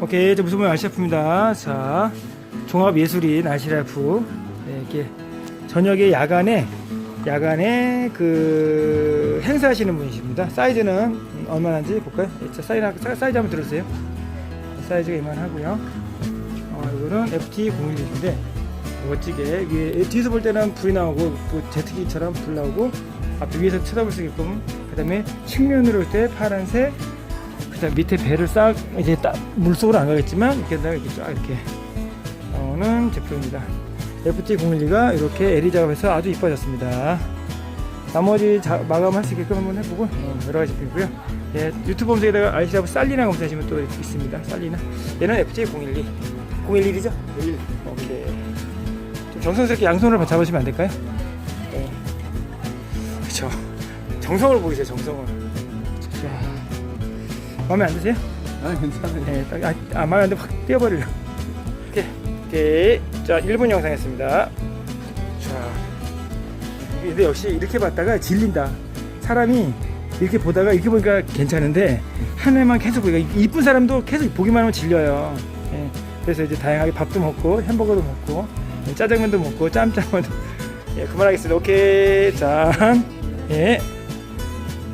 오케이, 저 무슨 말 아시아프입니다. 자, 종합 예술인 아시라프 네, 이렇게 저녁에 야간에 야간에 그 행사하시는 분이십니다. 사이즈는 얼마나인지 볼까요? 자, 사이즈 사- 사이즈 한번 들으세요. 사이즈가 이만하고요. 어, 이거는 FT011인데 멋지게 위에 뒤에서 볼 때는 불이 나오고 뭐 제트기처럼 불 나오고 앞에 위에서 쳐다볼 수 있게끔 그 다음에 측면으로 볼때 파란색 그다음 밑에 배를 싹 이제 딱 물속으로 안 가겠지만 이렇게 이렇게 쫙 이렇게 나오는 제품입니다. FT012가 이렇게 LED 작업해서 아주 이뻐졌습니다. 나머지 자, 마감할 수 있게끔 한번 해보고 어, 여러 가지 제품이고요. 예, 유튜브 검색에다가 알시라고 살리나 검색하시면 또 있습니다. 살리나. 얘는 FT012. 011이죠? 1 오케이. 좀 정성스럽게 양손으로 잡으시면 안 될까요? 네. 그렇죠. 정성을 보이세요. 정성을. 자, 마음에 안 드세요? 아 괜찮아요. 네, 딱, 아, 아 마음에 안 들면 확 떼어버리려. 오케이. 오케이. 자, 1분 영상이었습니다. 자, 근데 역시 이렇게 봤다가 질린다. 사람이 이렇게 보다가 이렇게 보니까 괜찮은데 하나만 계속 보니까 이쁜 사람도 계속 보기만 하면 질려요. 예, 그래서 이제 다양하게 밥도 먹고 햄버거도 먹고 짜장면도 먹고 짬짜면도 예, 그만하겠습니다. 오케이. 짠. 예.